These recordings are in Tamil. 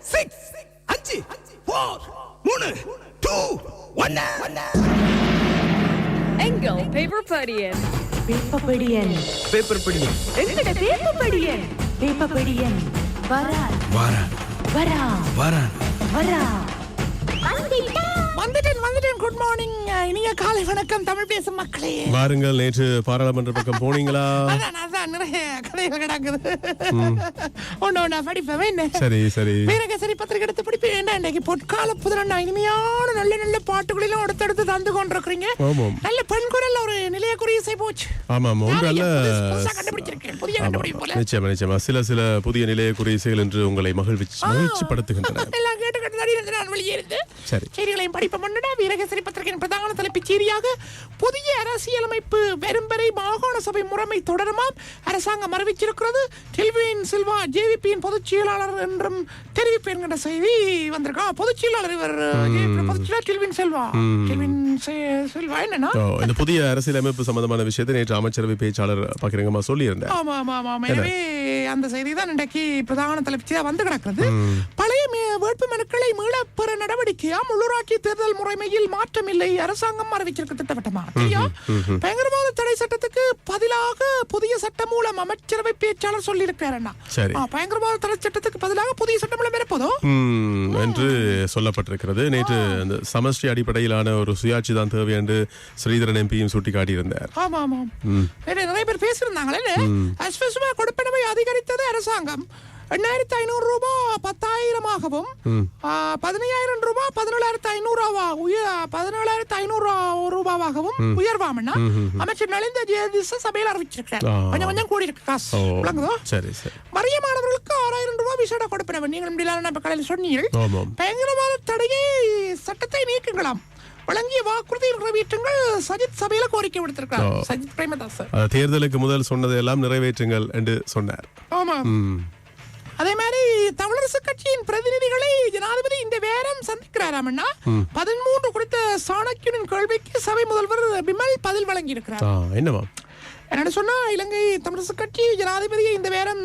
சிக்ஸ் அஞ்சு ஃபோர் மூணு டூ ஒன்னு எங்கள் பேப்பர் படியன். பேப்பர் படி எங்கட வேப்பப்படியன் வேப்பப்படியன் வரா வாரான். வரா வாரான். வரா வந்துட்டேன் வந்துட்டேன். குட் மார்னிங் இனிய காலை வணக்கம் தமிழ் பேசும் மக்களே. வாருங்கள் நேற்று பாராளுமன்ற பக்கம் போனீங்களா? அதான் அதான் நிறைய கதைகள் கிடக்குது. ஒண்ணு ஒண்ணா படிப்பேன் என்ன? சரி சரி. வீரகேசரி பத்திரிகை எடுத்து படிப்பேன் என்ன? இன்னைக்கு பொற்கால புதுரண்ணா இனிமையான நல்ல நல்ல பாட்டுகளிலும் அடுத்தடுத்து தந்து கொண்டிருக்கிறீங்க. நல்ல பெண் குரல் ஒரு நிலைய இசை போச்சு. புதுசா கண்டுபிடிச்சிருக்கேன். புதிய கண்டுபிடிப்பு நிச்சயமா நிச்சயமா. சில சில புதிய நிலைய குறிசைகள் என்று உங்களை மகிழ்ச்சி மகிழ்ச்சி படுத்துகின்றன எல்லாம் கேட்டு கேட்டு வெளியே இருந்து சரி. செய்திகளையும் படிப்ப முன்னடா வீரகேசரி பத்திரிகையின் பிரதான தலைப்புச் செய்தியாக புதிய அரசியலமைப்பு வரும் வரை மாகாண சபை முறைமை தொடருமாம். அரசாங்கம் அறிவிச்சிருக்கிறது கெல்வின் சில்வா ஜேவிபியின் பொதுச் செயலாளர் என்றும் தெரிவிப்பு என்கிற செய்தி வந்திருக்கா? பொதுச் செயலாளர் இவர் பொதுச் செயலாளர் கெல்வின் செல்வா. செல்வா என்னன்னா இந்த புதிய அரசியலமைப்பு சம்பந்தமான விஷயத்தை நேற்று அமைச்சரவை பேச்சாளர் பகிரங்கமா சொல்லியிருந்தார். ஆமா ஆமா ஆமா. ஆமா. எனவே அந்த செய்தி தான் இன்றைக்கு பிரதான தலைப்பிச்சா வந்து கிடக்கிறது. பழைய வேட்பு மனுக்களை மீளப் பெற நடவடிக்கையாம் உள்ளூராட்சி தேர்தல் முறைமையில் மாற்றம் இல்லை அரசாங்கம் அறிவிச்சிருக்கு திட்டவட்டமா? தடை சட்டத்துக்கு பதிலாக புதிய சட்டம் மூலம் அமைச்சரவை பேச்சாளர் சொல்லியிருக்காரு அண்ணா. சரி. பயங்கரவாத தடை சட்டத்துக்கு பதிலாக புதிய சட்டம் மூலம் வரப்போதோ ம், என்று சொல்லப்பட்டிருக்கிறது. நேற்று அந்த சமஷ்டி அடிப்படையிலான ஒரு சுயாட்சி தான் தேவை என்று ஸ்ரீதரன் எம்பியும் சுட்டிக்காட்டியிருந்தார். ஆமா ஆமா நிறைய பேர் பேசியிருந்தாங்களே. அஸ்வசுமா கொடுப்பனவை அதிகரித்தது அரசாங்கம். எண்ணாயிரத்தி ஐநூறு ரூபாய் பத்தாயிரமாகவும் பதினையாயிரம் ரூபாய் பதினேழாயிரத்தி ஐநூறுவா உயர் பதினேழாயிரத்தி ஐநூறு ரூபாவாகவும் உயர்வாமன்னா அமைச்சர் நலிந்த ஜெயதிச சபையில் அறிவிச்சிருக்கிறார். கொஞ்சம் கொஞ்சம் கூடி இருக்கு காசு விளங்குதோ? சரி சரி. வறிய மாணவர்களுக்கு ஆறாயிரம் ரூபாய் விசேட கொடுப்பனவன் நீங்கள் முடியல நம்ம கடையில் சொன்னீர்கள். பயங்கரவாத தடையை சட்டத்தை நீக்குங்களாம். வழங்கிய வாக்குறுதி நிறைவேற்றுங்கள். சஜித் சபையில கோரிக்கை விடுத்திருக்கிறார். சஜித் பிரேமதாஸ் தேர்தலுக்கு முதல் சொன்னதையெல்லாம் நிறைவேற்றுங்கள் என்று சொன்னார். ஆமா. அதே மாதிரி தமிழரசு கட்சியின் பிரதிநிதிகளை ஜனாதிபதி இந்த வேரம் சந்திக்கிறாராமண்ணா. பதிமூன்று குறித்த சாணக்கியனின் கேள்விக்கு சபை முதல்வர் பிமல் பதில் வழங்கி இருக்கிறார் ஆ, என்னவா என்னன்னு சொன்னா இலங்கை தமிழரசு கட்சி ஜனாதிபதியை இந்த வேரம்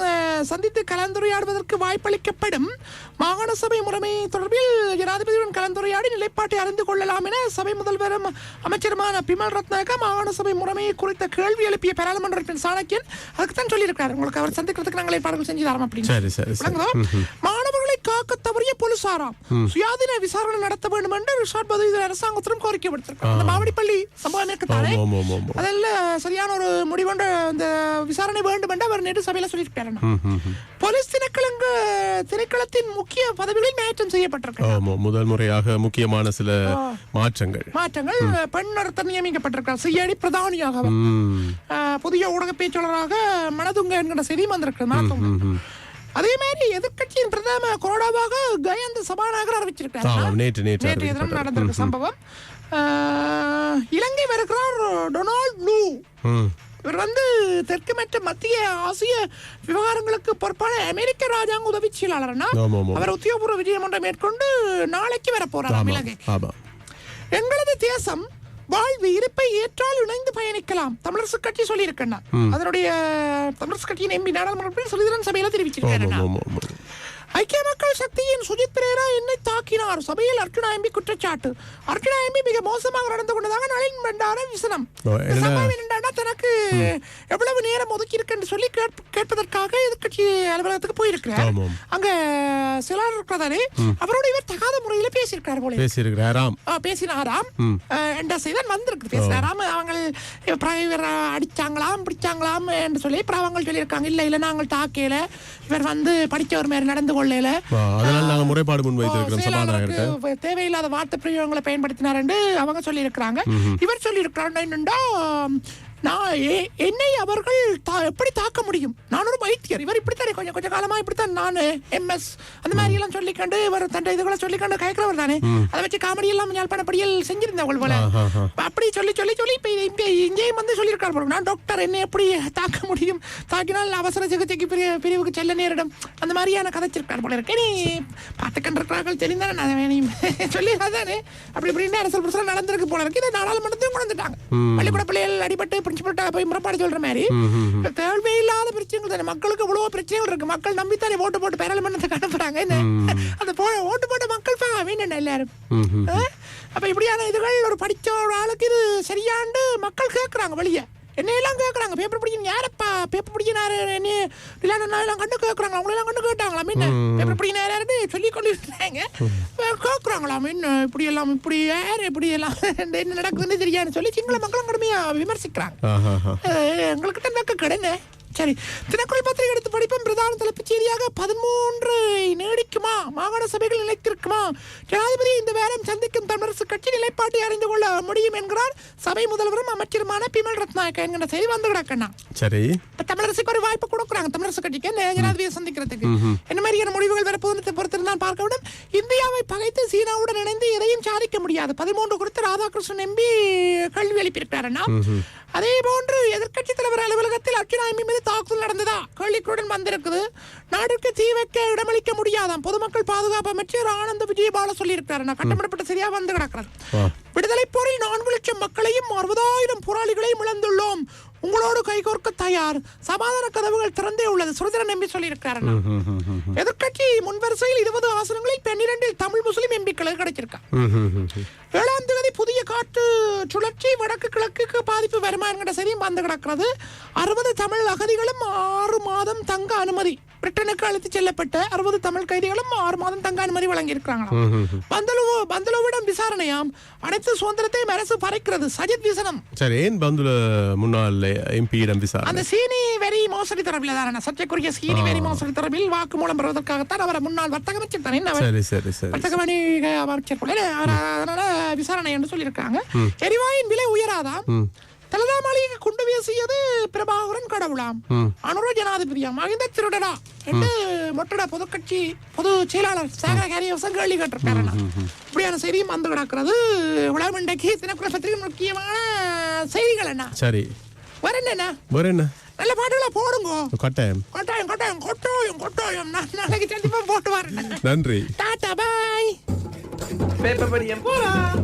சந்தித்து கலந்துரையாடுவதற்கு வாய்ப்பளிக்கப்படும் மாகாண சபை முறைமை தொடர்பில் ஜனாதிபதியுடன் கலந்துரையாடி நிலைப்பாட்டை அறிந்து கொள்ளலாம் என சபை முதல்வரும் அமைச்சருமான பிமல் ரத்னாக மாகாண சபை முறைமை குறித்த கேள்வி எழுப்பிய பாராளுமன்ற சாணக்கியன் அதுக்கு தான் சொல்லியிருக்காரு உங்களுக்கு அவர் சந்திக்கிறதுக்கு நாங்கள் ஏற்பாடுகள் செஞ்சு தரோம் அப்படின்னு. காக்க தவறிய போலீசாராம். சுயாதீன விசாரணை நடத்த வேண்டும் என்று ரிஷாட் பதவி அரசாங்கத்திடம் கோரிக்கை விடுத்திருக்காங்க அந்த மாவடிப்பள்ளி சம்பவம் இருக்குதானே அதில் சரியான ஒரு முடிவொன்று இந்த விசாரணை வேண்டும் என்று அவர் நேற்று சபையில சொல்லியிருக்காரு போலீஸ் திணைக்களங்க திணைக்களத்தின் முக்கிய பதவிகளில் மாற்றம் செய்யப்பட்டிருக்கு முதல் முறையாக முக்கியமான சில மாற்றங்கள். மாற்றங்கள் பெண் நடத்த நியமிக்கப்பட்டிருக்கார் சிஐடி பிரதானியாக புதிய ஊடக பேச்சாளராக மனதுங்க என்கிற செய்தி வந்திருக்கு மனதுங்க அதே மாதிரி எதிர்க்கட்சியின் பிரதம கொரோடாவாக கயந்த சபாநாயகர் அறிவிச்சிருக்காரு ஆமாம் நேற்று நேற்று தினம். நடந்திருக்க சம்பவம். இலங்கை வருகிறார் டொனால்ட் லூ. இவர் வந்து தெற்கு மற்றும் மத்திய ஆசிய விவகாரங்களுக்கு பொறுப்பான அமெரிக்க ராஜாங்க உதவி செயலாளர்னா. அவர் உத்தியோகபூர்வ விஜயம் ஒன்றை மேற்கொண்டு நாளைக்கு வர போறார் இலங்கை. எங்களது தேசம் வாழ்வு இருப்பை ஏற்றால் இணைந்து பயணிக்கலாம். தமிழரசு கட்சி சொல்லியிருக்கேன் அதனுடைய தமிழரசு கட்சியின் எம்பி நாடாளுமன்ற சுலிதரன் சபையில தெரிவிச்சிருக்கேன் ஐக்கிய மக்கள் சக்தியின் சுஜித் பிரேரா என்னை தாக்கினார். சபையில் அர்ஜுனா எம்பி குற்றச்சாட்டு. அர்ஜுனா எம்பி மிக மோசமாக நடந்து கொண்டதாக நளின் பண்டார விசனம். தனக்கு எவ்வளவு நேரம் ஒதுக்கி இருக்குன்னு சொல்லி கேட்ப- கேட்பதற்காக எதிர்க்கட்சி அலுவலகத்துக்கு போயிருக்கிறார். அங்க சிலர் இருக்கிறதானே அவரோட இவர் தகாத முறையில பேசியிருக்கார் போல. பேசியிருக்கிறாராம் பேசினாராம். என்ற செய்தான் வந்திருக்கு. பேசினாராம். அவங்க இவர் அடிச்சாங்களாம் பிடிச்சாங்களாம் என்று சொல்லி அப்புறம் அவங்க சொல்லியிருக்காங்க. இல்ல இல்ல நாங்கள் தாக்கையில இவர் வந்து படிச்சவர் மாதிரி நடந்து கொள்ளையில அதனால் நாங்கள் முறைப்பாடு முன் வைத்திருக்கிறோம் சபாநாயகர்கிட்ட. செயலாளருக்கு தேவையில்லாத வார்த்தை பிரயோகங்களை பயன்படுத்தினார் என்று அவங்க சொல்லியிருக்கிறாங்க. இவர் சொல்லியிருக்கிறார் என்னண்டா நான் என்னை அவர்கள் எப்படி தாக்க முடியும்? நான் ஒரு வைத்தியர் இவர் இப்படித்தானே கொஞ்சம் கொஞ்சம் காலமா இப்படித்தான் நான் எம்எஸ் அந்த மாதிரி எல்லாம் சொல்லிக்கண்டு இவர் தன் இதுகளை சொல்லிக்கண்டு கேட்கிறவர் தானே. அதை வச்சு காமெடி எல்லாம் ஞாபகப்படியில் செஞ்சிருந்தவள் போல. அப்படி சொல்லி சொல்லி சொல்லி இப்ப இங்க இங்கேயும் வந்து சொல்லியிருக்காரு போல. நான் டாக்டர் என்னை எப்படி தாக்க முடியும்? தாக்கினால் அவசர சிகிச்சைக்கு பிரி- பிரிவுக்கு செல்ல நேரிடும். அந்த மாதிரியான கதைச்சிருக்காரு போல இருக்கு. நீ பார்த்து கண்டிருக்கிறார்கள் தெரிந்தானே நான் வேணையும் சொல்லி அதானே அப்படி இப்படின்னு அரசல் புரசல் நடந்திருக்கு போல இருக்கு. இதை நாடாளுமன்றத்தையும் கொண்டு வந்துட்டாங்க. பள்ளிக்கூட பிள்ளைகள் அடிபட்டு பிரின்சிபல்ட்ட போய் முறைப்பாடு சொல்ற மாதிரி தேவையில்லாத பிரச்சனைகள் தானே. மக்களுக்கு இவ்வளவு பிரச்சனைகள் இருக்கு. மக்கள் நம்பித்தானே ஓட்டு போட்டு பேரளமன்றத்துக்கு அனுப்புறாங்க. கேக்குறாங்க என்ன அந்த போ ஓட்டு போட்ட மக்கள் என்ன எல்லாரும்? அப்ப இப்படியான இதுகள் ஒரு படிச்ச ஒரு ஆளுக்கு இது சரியாண்டு மக்கள் கேக்குறாங்க வெளியே. என்னையெல்லாம் கேக்குறாங்க? பேப்பர் படிக்கணும். யாரப்பா? பேப்பர் படிக்கிறாரு என்ன எல்லாம் கண்டு கேக்குறாங்க. அவங்கள எல்லாம் கண்டு கேட்டாங்களா? என்ன பேப்பர் படிக்கணும் யாரு? சொல்லி கொண்டு இருந்தாங்க கேக்குறாங்களா? என்ன இப்படி எல்லாம் இப்படி யார்? இப்படி எல்லாம் என்ன நடக்குதுன்னு தெரியாதுன்னு சொல்லி சிங்கள மக்களும் கடுமையா விமர்சிக்கிறாங்க. எங்கள்கிட்ட நக்க கடனே சரி தினக்குறள் பத்திரிகை எடுத்து படிப்பும் பிரதான தலைப்புச் செய்தியாக பதிமூன்று நீடிக்குமா? மாகாண சபைகள் நிலைத்திருக்குமா? ஜனாதிபதி இந்த வாரம் சந்திக்கும் தமிழரசு கட்சி நிலைப்பாட்டை அறிந்து கொள்ள முடியும் என்கிறார் சபை முதல்வரும் அமைச்சருமான பிமல் ரத்நாயக்க என்கிற செய்தி வந்து கிடக்கண்ணா சரி. இப்ப தமிழரசுக்கு ஒரு வாய்ப்பு கொடுக்குறாங்க. தமிழரசு கட்சிக்கு ஜனாதிபதியை சந்திக்கிறதுக்கு. என்ன மாதிரியான முடிவுகள் வரப்போகுது பொறுத்திருந்தான் பார்க்க வேண்டும். இந்தியாவை பகைத்து சீனாவுடன் இணைந்து எதையும் சாதிக்க முடியாது. பதிமூன்று குறித்து ராதாகிருஷ்ணன் எம்பி கேள்வி எழுப்பியிருக்கிறாருன்னா அதே போன்று எதிர்க்கட்சி தலைவர் அலுவலகத்தில் அர்ச்சனா எம்பி மீது தாக்குதல் நடந்ததா? கேள்விக்குடன் வந்திருக்குது. நாட்டுக்கு தீ வைக்க இடமளிக்க முடியாதாம். பொதுமக்கள் பாதுகாப்பு அமைச்சர் ஆனந்த் விஜயபால சொல்லியிருக்காரு நான் கட்டமிடப்பட்ட சரியா வந்து கிடக்கிறது. விடுதலை போரில் நான்கு லட்சம் மக்களையும் அறுபதாயிரம் போராளிகளையும் இழந்துள்ளோம். உங்களோடு கைகோர்க்க தயார். சமாதான கதவுகள் திறந்தே உள்ளது. சுரதரன் எம்பி ம். எதிர்க்கட்சி முன்வரிசையில் இருபது ஆசனங்களில் பன்னிரண்டில் தமிழ் முஸ்லிம் எம்பிக்களுக்கு கிடைச்சிருக்கா. ம், ம், ம், ம். ஏழாம் தேதி புதிய காற்று சுழற்சி வடக்கு கிழக்குக்கு பாதிப்பு வருமா என்கிற செய்தியும் வந்து கிடக்கிறது. அறுபது தமிழ் அகதிகளும் ஆறு மாதம் தங்க அனுமதி. பிரிட்டனுக்கு அழைத்துச் செல்லப்பட்ட அறுபது தமிழ் கைதிகளும் ஆறு மாதம் தங்க அனுமதி வழங்கியிருக்கிறாங்களாம் பந்தலுவு பந்தலுவிடம் விசாரணையாம். அனைத்து சுதந்திரத்தையும் அரசு பறைக்கிறது. சஜித் விசனம். சரி ஏன் பந்துல முன்னாள் எம்பியிடம் அந்த விசாரணை சீனி வரி மோசடி தொடர்பில் தானே சர்ச்சைக்குரிய சீனி வரி மோசடி தொடர்பில் வாக்குமூலம் பெறுவதற்காகத்தான் அவர் முன்னாள் வர்த்தக அமைச்சர் தானே சரி சரி சரி வர்த்தக வணிக அமைச்சர் அதனால விசாரணை என்று சொல்லியிருக்காங்க எரிவாயின் விலை உயராதாம். தலதா மாளிகை குண்டு வீசியது பிரபாகரன் கடவுளாம். அனுர ஜனாதிபதியாம் மகிந்த திருடனா. என்று மொட்டட பொதுக்கட்சி பொது செயலாளர் சேகர ஹரியவசம் கேள்வி கேட்டிருக்காரு இப்படியான செய்தியும் வந்து கிடக்கிறது. உலகம் இன்றைக்கு தினக்குள்ள பத்திரிகை முக்கியமான செய்திகள் என்ன சரி. வேற என்ன? நல்ல பாட்டுகளை போடுங்க. கட்டாயம். கொட்டாயம் கொட்டாயம். கொட்டாயம் கொட்டாயம். நான் நாளைக்கு சந்திப்பா போட்டு வரேன் நன்றி. டாட்டா பாய். பேப்பர் படியம் போலாம்